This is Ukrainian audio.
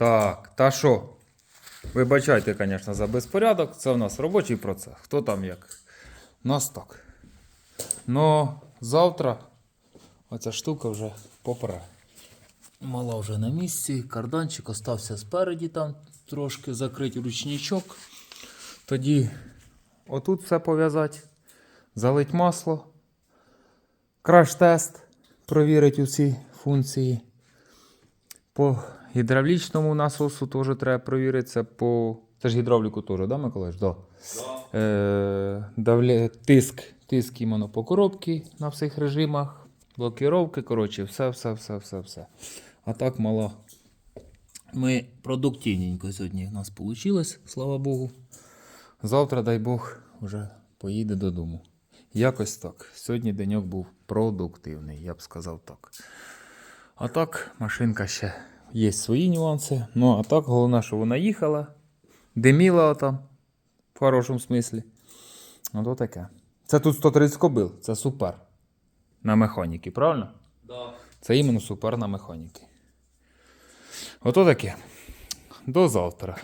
Так, та що? Вибачайте, звісно, за безпорядок. Це у нас робочий процес. Хто там як? Нас так. Но завтра оця штука вже попре. Мала вже на місці, карданчик остався спереді, там трошки закрити ручничок. Тоді отут все пов'язати, залить масло, краш-тест, провірити усі функції. По гідравлічному насосу теж треба провіритися. По... Це ж гідравліку теж, да, Миколаївич? Да. Е, давле... Тиск, тиск іменно по коробці на всіх режимах, блокіровки, коротше, все, все, все, все, все. А так мало. Ми продуктивненько сьогодні у нас вийшло, слава Богу. Завтра, дай Бог, вже поїде додому. Якось так. Сьогодні деньок був продуктивний, я б сказав так. А так, машинка ще є свої нюанси. Ну, а так, головне, що вона їхала, диміла там, в хорошому смислі. Ну, то таке. Це тут 130 кобил, це супер. На механіки, правильно? Да. Це іменно супер на механіки. Ото таке. До завтра.